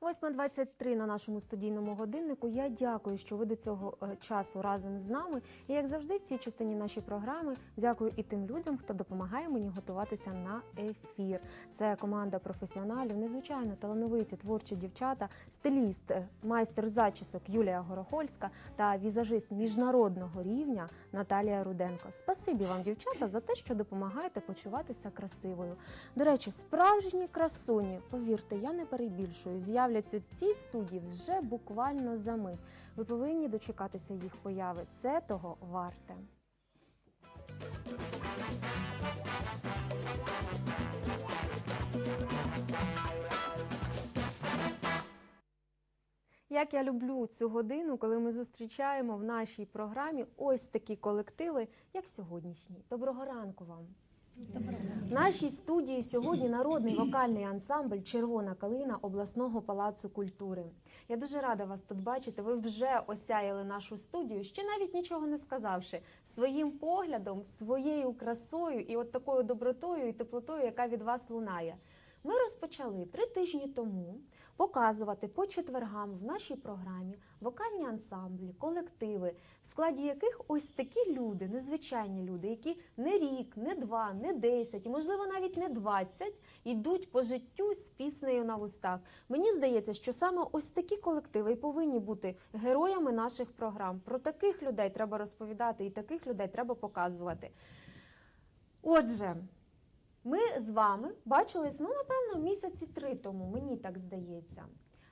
8.23 на нашому студійному годиннику. Я дякую, що ви до цього е, часу разом з нами. І як завжди, в цій частині нашої програми дякую і тим людям, хто допомагає мені готуватися на ефір. Це команда професіоналів, незвичайно талановиті творчі дівчата, стиліст, е, майстер зачісок Юлія Горохольська та візажист міжнародного рівня Наталія Руденко. Спасибі вам, дівчата, за те, що допомагаєте почуватися красивою. До речі, справжні красуні, повірте, я не перебільшую. З'являться в цій студії вже буквально за мить. Ви повинні дочекатися їх появи. Це того варте. Як я люблю цю годину, коли ми зустрічаємо в нашій програмі ось такі колективи, як сьогоднішній. Доброго ранку вам. Нашій студії сьогодні народний вокальний ансамбль Червона калина обласного палацу культури. Я дуже рада вас тут бачити. Ви вже осяяли нашу студію, ще навіть нічого не сказавши, своїм поглядом, своєю красою і от такою добротою і теплотою, яка від вас лунає. Ми розпочали три тижні тому показувати по четвергам в нашій програмі вокальні ансамблі, колективи, в складі яких ось такі люди, незвичайні люди, які не рік, не два, не десять, і можливо навіть не двадцять, йдуть по життю з піснею на вустах. Мені здається, що саме ось такі колективи і повинні бути героями наших програм. Про таких людей треба розповідати, і таких людей треба показувати. Отже. Ми з вами бачились, ну, напевно, місяці три тому, мені так здається.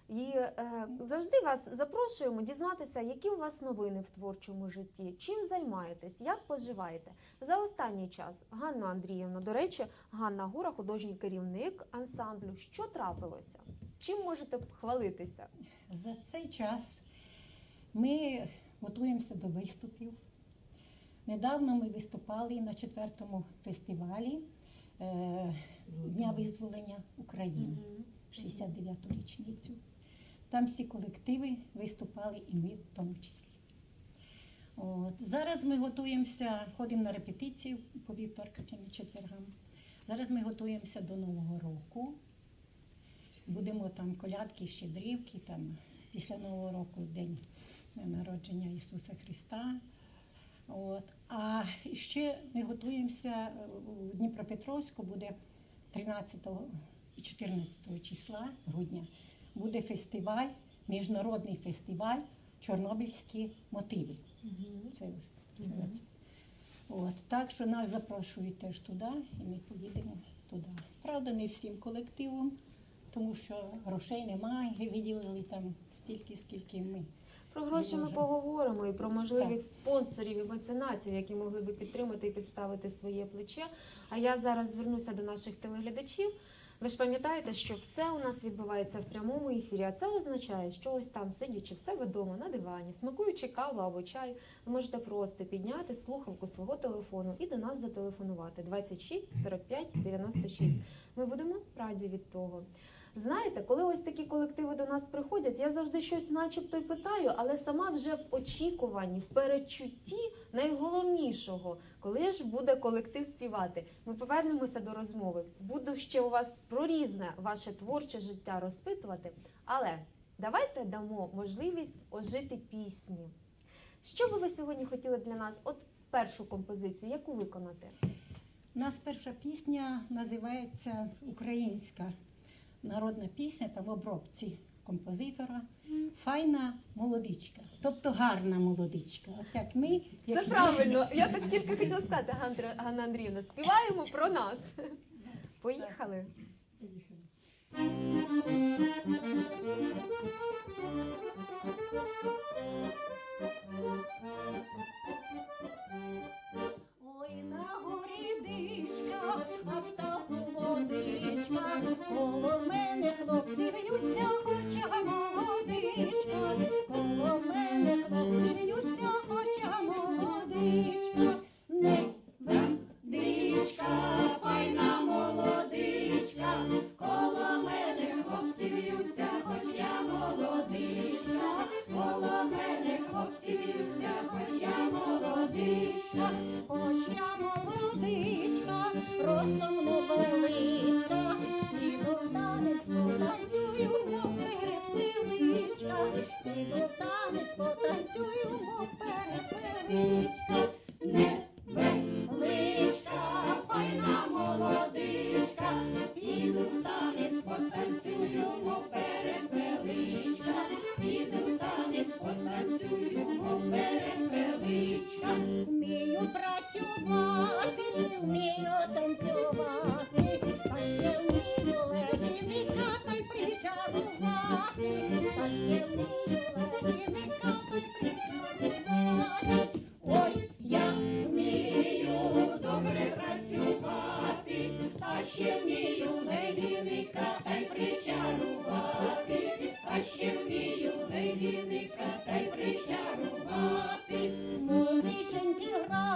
І е, завжди вас запрошуємо дізнатися, які у вас новини в творчому житті, чим займаєтесь, як поживаєте. За останній час Ганна Андріївна, до речі, Ганна Гура, художній керівник ансамблю. Що трапилося? Чим можете хвалитися? За цей час ми готуємося до виступів. Недавно ми виступали на четвертому фестивалі Дня визволення України, 69-ту річницю. Там всі колективи виступали, і ми в тому числі. От. Зараз ми готуємося, ходимо на репетиції по вівторках і четвергам. Зараз ми готуємося до Нового року. Будемо там колядки, щедрівки, там після Нового року день народження Ісуса Христа. От. А ще ми готуємося у Дніпропетровську, буде 13 і 14 числа грудня, буде фестиваль, міжнародний фестиваль Чорнобильські мотиви. Це, називається. От. Так що нас запрошують теж туди, і ми поїдемо туди. Правда, не всім колективом, тому що грошей немає, виділили там стільки, скільки ми. Про гроші ми поговоримо і про можливих спонсорів і меценатів, які могли би підтримати і підставити своє плече. А я зараз звернуся до наших телеглядачів. Ви ж пам'ятаєте, що все у нас відбувається в прямому ефірі, а це означає, що ось там, сидячи в себе вдома на дивані, смакуючи каву або чай, ви можете просто підняти слухавку свого телефону і до нас зателефонувати 26 45 96. Ми будемо раді від того. Знаєте, коли ось такі колективи до нас приходять, я завжди щось начебто й питаю, але сама вже в очікуванні, в передчутті найголовнішого, коли ж буде колектив співати. Ми повернемося до розмови. Буду ще у вас про різне ваше творче життя розпитувати. Але давайте дамо можливість ожити пісні. Що би ви сьогодні хотіли для нас? От першу композицію, яку виконати? У нас перша пісня називається Українська народна пісня там в обробці композитора. Файна молодичка, тобто гарна молодичка. От як ми, Це як правильно. Я так тільки хотіла сказати, Ганна Андріївна, співаємо про нас. Поїхали. Ой,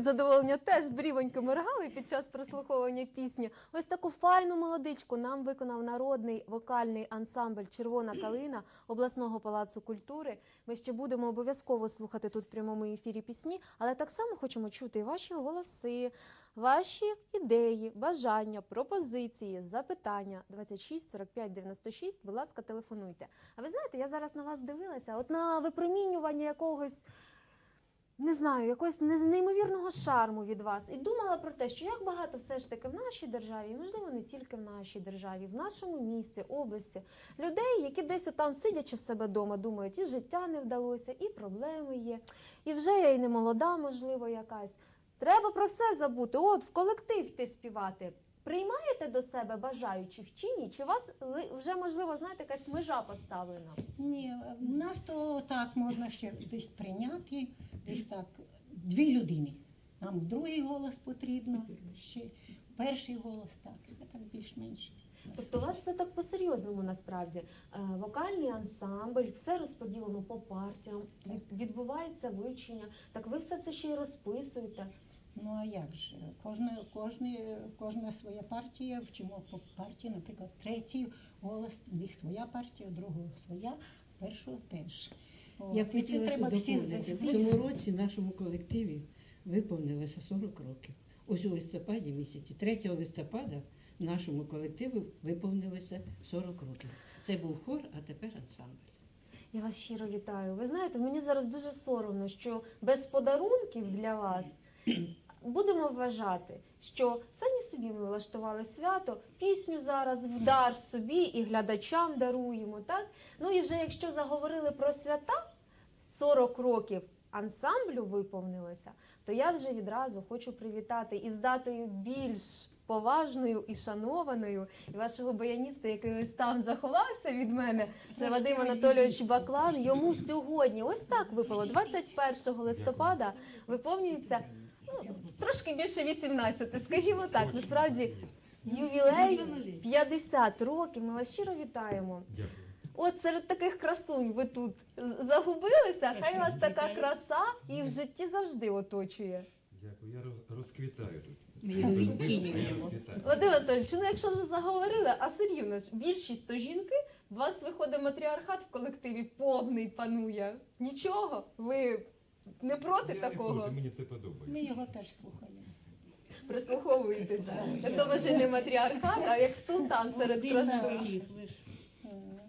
від задоволення теж брівоньки моргали під час прослуховування пісні. Ось таку файну молодичку нам виконав народний вокальний ансамбль Червона калина обласного палацу культури. Ми ще будемо обов'язково слухати тут в прямому ефірі пісні, але так само хочемо чути ваші голоси, ваші ідеї, бажання, пропозиції, запитання 26 45 96. Будь ласка, телефонуйте. А ви знаєте, я зараз на вас дивилася, от на випромінювання якогось не знаю, якогось неймовірного шарму від вас. І думала про те, що як багато все ж таки в нашій державі, можливо, не тільки в нашій державі, в нашому місті, області, людей, які десь отам сидячи в себе вдома, думають, і життя не вдалося, і проблеми є, і вже я і не молода, можливо, якась. Треба про все забути. От в колектив йти співати. Приймаєте до себе бажаючих чи ні? Чи у вас вже можливо знаєте якась межа поставлена? Ні, в нас то так можна ще десь прийняти, десь так дві людини. Нам другий голос потрібно, ще перший голос так, а так більш-менш. Тобто у вас все так по-серйозному насправді. Е, Вокальний ансамбль, все розподілено по партіям, відбувається вивчення. Так ви все це ще й розписуєте. Ну а як же? Кожна, кожна, кожна своя партія, вчимо по партії, наприклад, третій голос, в них своя партія, у другого своя, першого теж. Я б і це треба всі доповнити. В цьому році нашому колективі виповнилося 40 років. Ось у листопаді місяці, 3 листопада нашому колективу виповнилося 40 років. Це був хор, а тепер ансамбль. Я вас щиро вітаю. Ви знаєте, мені зараз дуже соромно, що без подарунків для вас будемо вважати, що самі собі ми влаштували свято, пісню зараз в дар собі і глядачам даруємо. Так? Ну і вже якщо заговорили про свята 40 років ансамблю виповнилося, то я вже відразу хочу привітати із датою більш поважною і шанованою, і вашого баяніста, який ось там заховався від мене, це Вадим Анатолійович. Баклан. Йому сьогодні ось так випало 21 листопада. Виповнюється трошки більше 18, скажімо так. Насправді ювілей 50 років. Ми вас щиро вітаємо. Дякую. От серед таких красунь ви тут загубилися. Хай вас така краса і в житті завжди оточує. Дякую. Я роз- розквітаю тут. Вадим Анатольович, ну якщо вже заговорили, а серйозно ж, більшість то жінки, у вас виходить матріархат в колективі повний панує. Нічого, ви не проти Я не такого? проти, мені це подобається. Ми його теж слухаємо. Прислуховуєтеся. Тобто ви вже не матріархат, а як султан серед Один на красунь. всіх, ви ж. Е, Е,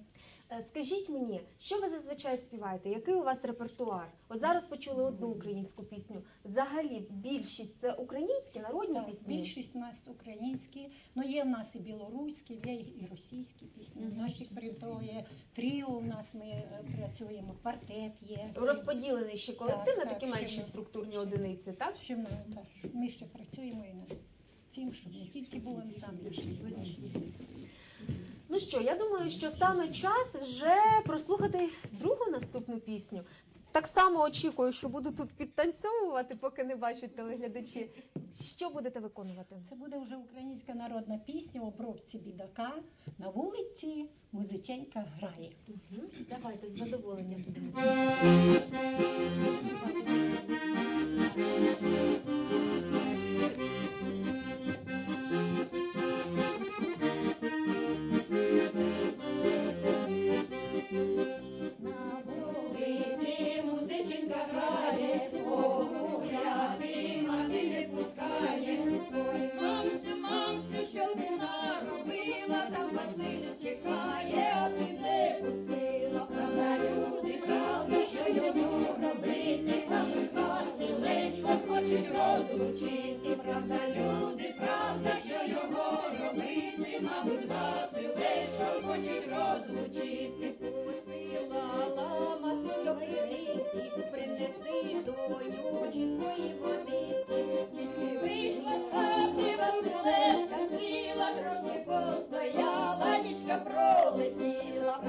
Скажіть мені, що ви зазвичай співаєте? Який у вас репертуар? От зараз почули одну українську пісню. Взагалі, більшість це українські народні Так, пісні. більшість у нас українські, ну є в нас і білоруські, є і російські пісні. Мгм. Наших є тріо у нас ми е, працюємо, квартет є. Розподілений ще колектив Так, на такі ще менші ми- структурні одиниці, так? Ще в нас, так, ми ще працюємо і над цим, щоб не тільки був ансамбль, ще й. Ну що, я думаю, що саме час вже прослухати другу наступну пісню. Так само очікую, що буду тут підтанцьовувати, поки не бачать телеглядачі. Що будете виконувати? Це буде вже українська народна пісня обробці бідака на вулиці музиченька грає. Мгм. Давайте з задоволенням будемо. Тягнуть за що хочуть розлучити. Посилала матусь до криниці, принеси донючі свої водиці. Тільки вийшла з хати Василешка, стріла трошки постояла, нічка пролетіла.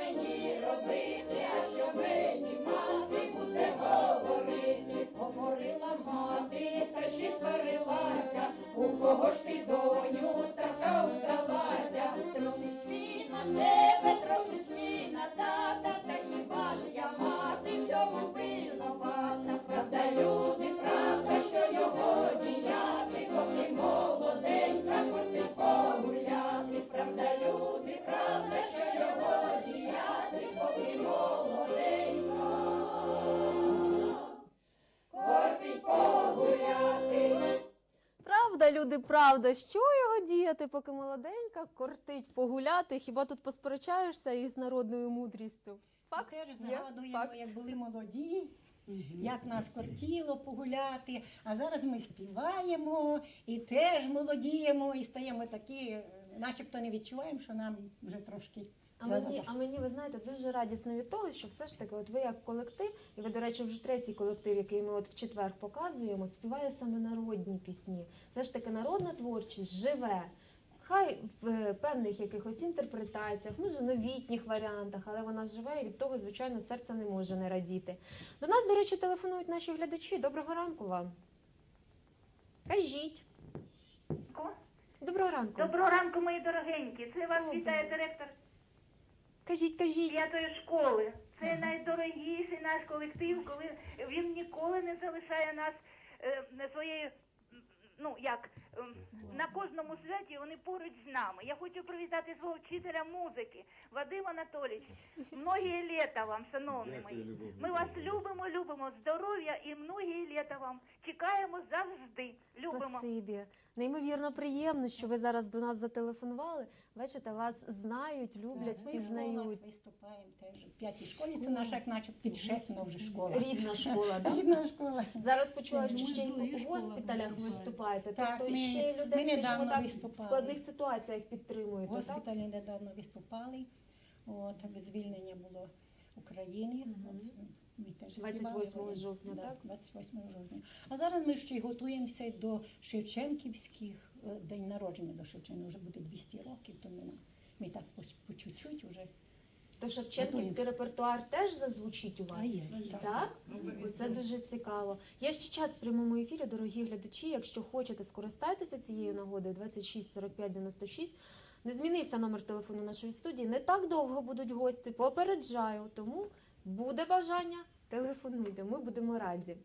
Мені робити, а що мені мати буде говорити. Говорила мати, та ще сварилася, у кого ж ти доню така вдалася, трошечки на тебе, Правда, люди, правда, що його діяти, поки молоденька, кортить погуляти, хіба тут посперечаєшся із народною мудрістю? Факт Теж є, згадуємо, факт. як були молоді, як нас кортіло погуляти. А зараз ми співаємо і теж молодіємо, і стаємо такі, начебто не відчуваємо, що нам вже трошки. А за- мені, а мені, ви знаєте, дуже радісно від того, що все ж таки, от ви як колектив, і ви, до речі, вже третій колектив, який ми от в четвер показуємо, співає саме народні пісні. Все ж таки, народна творчість живе. Хай в е, певних якихось інтерпретаціях, може новітніх варіантах, але вона живе і від того, звичайно, серце не може не радіти. До нас, до речі, телефонують наші глядачі. Доброго ранку вам. Кажіть. Доброго ранку. Доброго ранку, мої дорогенькі. Це вас Доброго. вітає директор Кажіть, кажіть. п'ятої школи. Це найдорогіший наш колектив, коли він ніколи не залишає нас е, на своєю. м, Ну як ем, на кожному святі вони поруч з нами. Я хочу привітати свого вчителя музики Вадим Анатолійович. Многі літа вам, шановні мої. Ми вас любимо, любимо. Здоров'я і многі літа вам. Чекаємо завжди. Любимо. Спасибі. Неймовірно приємно, що ви зараз до нас зателефонували. Бачите, вас знають, люблять, Так, ми в школах пізнають. виступаємо теж. В п'ятій школі це наша як наче підшефна вже школа. Рідна школа, так? Рідна школа. Зараз почула, що ще й в у госпіталях виступаєте. Так, Тобто ми- ще й ми людей, скажімо недавно так, в виступали. складних ситуаціях В підтримуєте, так? госпіталі недавно виступали. От, звільнення було України. От, ми теж 28 співали. жовтня, Да, так? 28 жовтня. А зараз ми ще й готуємося до Шевченківських день народження до Шевченка. Вже буде 200 років, то ми, ми так по, по чуть-чуть вже. То Шевченківський репертуар теж зазвучить у вас? А є. Так? Це дуже цікаво. Є ще час в прямому ефірі, дорогі глядачі. Якщо хочете, скористайтеся цією нагодою 26 45 96. Не змінився номер телефону нашої студії. Не так довго будуть гості. Попереджаю. Тому буде бажання, телефонуйте. Ми будемо раді.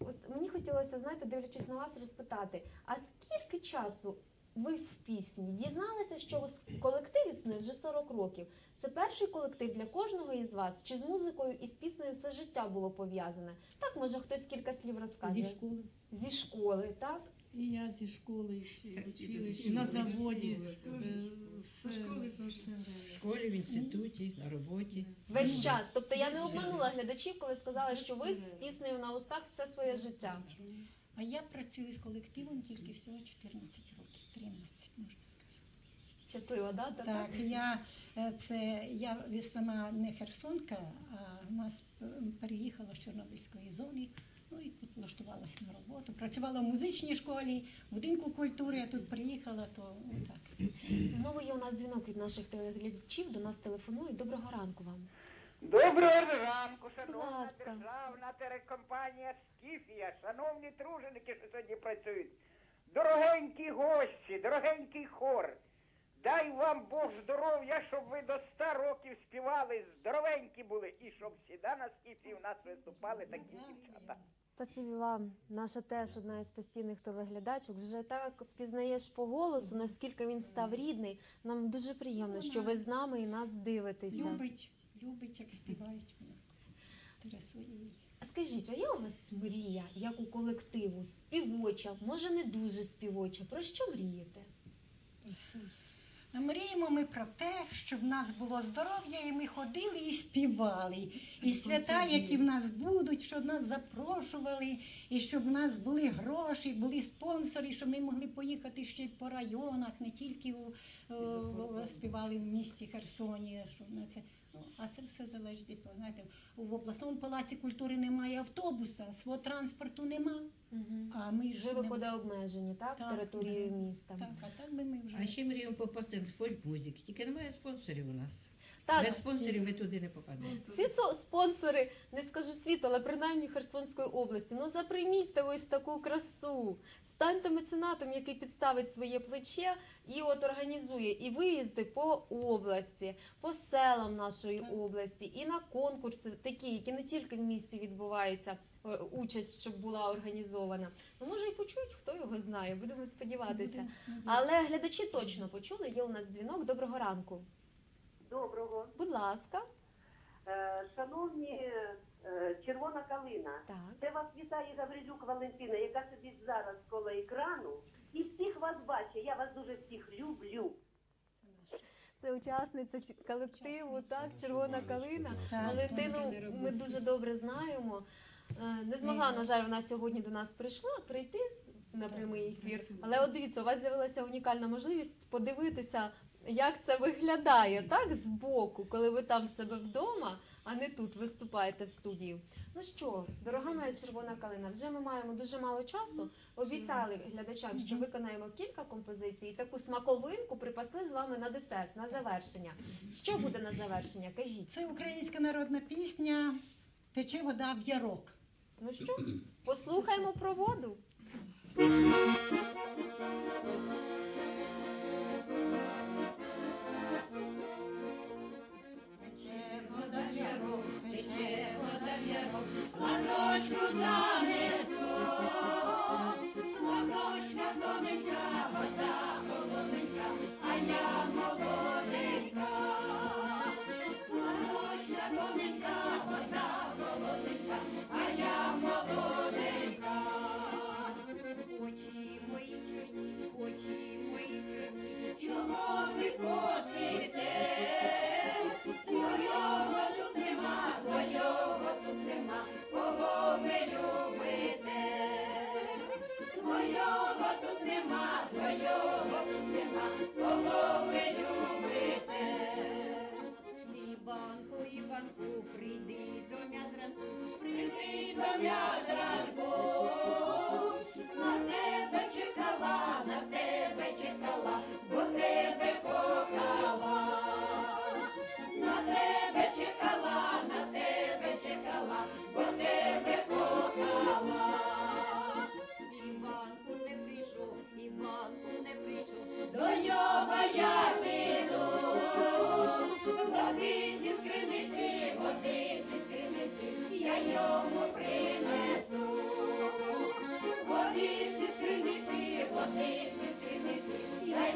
От мені хотілося, знаєте, дивлячись на вас, розпитати: а скільки часу ви в пісні дізналися, що колектив існує вже 40 років? Це перший колектив для кожного із вас? Чи з музикою і з піснею все життя було пов'язане? Так, може, хтось кілька слів розкаже. Зі школи. Зі школи, так? І я зі школи, і Так, училищі, на заводі. е, Все, все. В школі, в інституті, на роботі. Весь час. Тобто я не обманула глядачів, коли сказала, що ви з піснею на устах все своє життя. А я працюю з колективом тільки всього 14 років, 13, можна сказати. Щаслива дата, так? Так, я е, це я сама не херсонка, а в нас е, переїхала з Чорнобильської зони. Ну і тут влаштувалась на роботу. Працювала в музичній школі, в будинку культури. Я тут приїхала, то так. Знову є у нас дзвінок від наших телеглядачів. До нас телефонують. Доброго ранку вам. Доброго ранку, шановна ласка. державна телекомпанія Скіфія, шановні труженики, що сьогодні працюють, дорогенькі гості, дорогенький хор. Дай вам Бог здоров'я, щоб ви до 100 років співали, здоровенькі були, і щоб всіда на скіфі у нас виступали такі дівчата. Спасибі вам. Наша теж одна із постійних телеглядачок. Вже так впізнаєш по голосу, наскільки він став рідний. Нам дуже приємно, що ви з нами і нас дивитеся. Любить, любить, як співають вона. Інтересує її. А Скажіть, а є у вас мрія, як у колективу, співоча, може не дуже співоча? Про що мрієте? Мріємо ми про те, щоб в нас було здоров'я, і ми ходили і співали. І свята, які в нас будуть, щоб нас запрошували, і щоб в нас були гроші, були спонсори, щоб ми могли поїхати ще й по районах, не тільки у, у співали в місті Херсоні. Щоб на це. Ну, а це все залежить від того. Знаєте, в обласному палаці культури немає автобуса, свого транспорту нема. А ми ж Вже не- виходить обмежені, так, Так, територією да. міста. Так, а так би ми вже. А ще мріємо попасти в фольк-музики, тільки немає спонсорів у нас. Так, Без спонсорів ми туди не попадемо. всі со- спонсори, не скажу світу, але принаймні Херсонської області. Ну заприйміть ось таку красу. Станьте меценатом, який підставить своє плече і от організує і виїзди по області, по селам нашої області, і на конкурси, такі, які не тільки в місті відбуваються. е, Участь, щоб була організована. Ну, може, і почують, хто його знає, будемо сподіватися. Але глядачі точно почули. Є у нас дзвінок. Доброго ранку. Доброго. Будь ласка, Шановні е, Червона калина, так. це вас вітає Гаврилюк Валентина, яка сидить зараз коло екрану. І всіх вас бачить. Я вас дуже всіх люблю. Це учасниця колективу, Учасниця. так, Червона калина. Так, Валентину ми дуже добре знаємо. Е, Не змогла, на жаль, вона сьогодні до нас прийшла прийти на прямий ефір. Але от дивіться, у вас з'явилася унікальна можливість подивитися, як це виглядає так збоку, коли ви там себе вдома, а не тут виступаєте в студії. Ну що, дорога моя червона калина, вже ми маємо дуже мало часу. Обіцяли глядачам, що виконаємо кілька композицій. і Таку смаковинку припасли з вами на десерт, на завершення. Що буде на завершення? Кажіть. Це українська народна пісня Тече вода в ярок. Ну що, послухаймо про воду. a nós cruzamos. Іванку, прийди до м'я зранку, прийди до м'я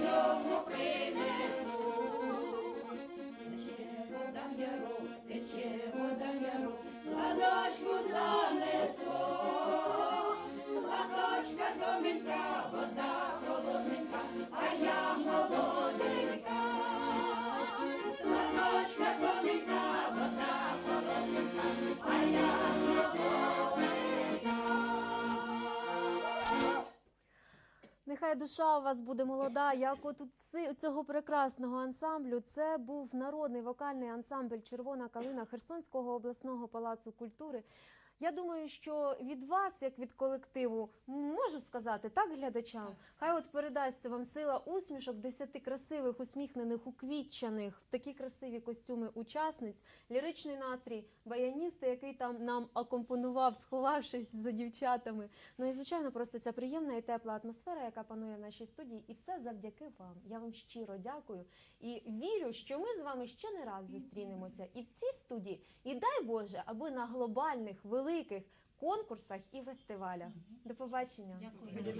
я душа у вас буде молода, як от цього прекрасного ансамблю. Це був народний вокальний ансамбль Червона калина Херсонського обласного палацу культури. Я думаю, що від вас, як від колективу, можу сказати так глядачам. Хай от передасться вам сила усмішок десяти красивих, усміхнених, уквітчених, в такі красиві костюми учасниць, ліричний настрій, баяніста, який там нам акомпонував, сховавшись за дівчатами. Ну і звичайно, просто ця приємна і тепла атмосфера, яка панує в нашій студії, і все завдяки вам. Я вам щиро дякую і вірю, що ми з вами ще не раз зустрінемося і в цій студії. І дай Боже, аби на глобальних великих конкурсах і фестивалях. До побачення. Дякую.